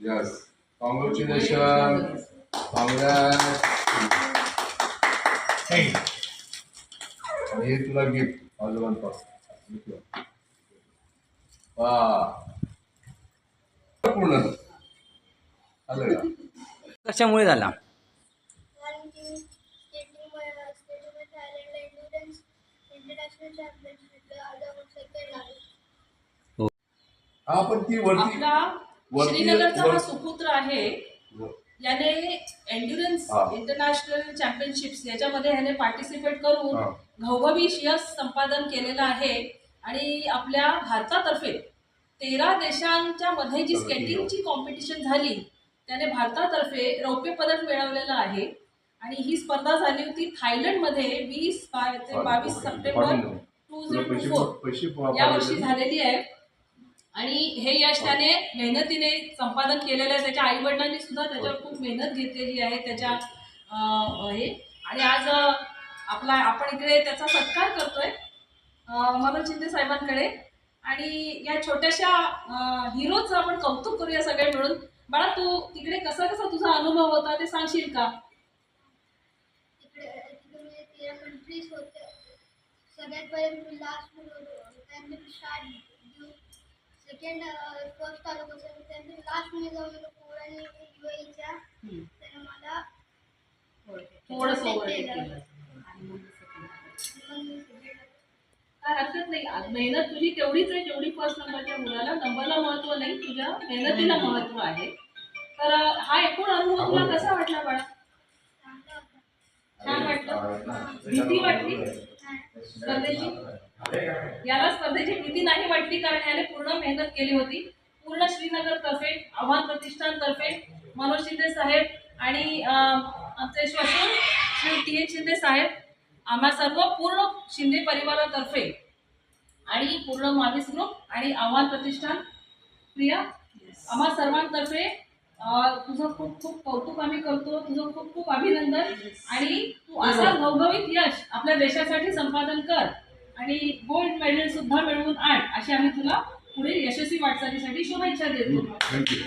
Yes. Congratulations. Congrats. आणि हे तुला गिफ्ट ऑल वन पास वा. पूर्ण. आलं का? कशामुळे झाला? हा पण ती वरती आपला वरती- श्रीनगरचा हा सुपुत्र आहे. याने एन्ड्युरन्स हा. इंटरनॅशनल चॅम्पियनशिप्स याच्यामध्ये ह्याने पार्टिसिपेट करून हा. घवघवी यश संपादन केलेलं आहे. आणि आपल्या भारतातर्फे तेरा देशांच्या मध्ये जी स्केटिंगची कॉम्पिटिशन झाली त्याने भारतातर्फे रौप्य पदक मिळवलेलं आहे. आणि ही स्पर्धा झाली होती थायलंडमध्ये वीस बावीस September two zero two four या वर्षी झालेली आहे. आणि हे यश त्याने मेहनतीने संपादन केलेलं आहे. त्याच्या आई वडिलांनी सुद्धा त्याच्यावर खूप मेहनत घेतलेली आहे. त्याच्या हे. आणि आज आपला आपण इकडे त्याचा सत्कार करतोय मनोज शिंदे साहेबांकडे. आणि या छोट्याशा हिरोचं आपण कौतुक करूया सगळे मिळून. बाळा तू तिकडे कसा कसा तुझा अनुभव होता ते सांगशील का? सगळ्यात पहिले मी लास्ट होतो त्यांनी स्टार्ट घेऊन सेकंड फर्स्ट आलो कसं त्यांनी लास्टमध्ये जाऊन पोरांनी युएच्या त्यानं मला थोडंसं overtake केलं. मग मी second आलो. काय हरकत नाही. आज मेहनत तुझी तेवढीच आहे. जेवढी फर्स्ट नंबरच्या मुलाला. नंबरला महत्त्व नाही. तुझ्या मेहनतीला महत्त्व आहे. तर अं, हा एकूण अनुभव तुला कसा वाटला बाळा? छान वाटलं. भीती वाटली. स्पर्धेची याला स्पर्धेची भीती नाही वाटली कारण याने पूर्ण मेहनत केली होती. पूर्ण श्रीनगर तर्फे आव्हान प्रतिष्ठान तर्फे मनोज शिंदे साहेब आणि आमचे श्वसन श्री टी एच शिंदे साहेब आम्हा सर्व पूर्ण शिंदे परिवारातर्फे आणि पूर्ण मावीस ग्रुप आणि आव्हान प्रतिष्ठान प्रिया आम्हा सर्वांतर्फे तुझं खूप खूप कौतुक आम्ही करतो तुझं खूप खूप अभिनंदन आणि तू असा घवघवीत यश आपल्या देशासाठी संपादन कर. आणि गोल्ड मेडल सुद्धा मिळवून आण अशी आम्ही तुला पुढे यशस्वी वाटचालीसाठी शुभेच्छा देतो. थँक्यू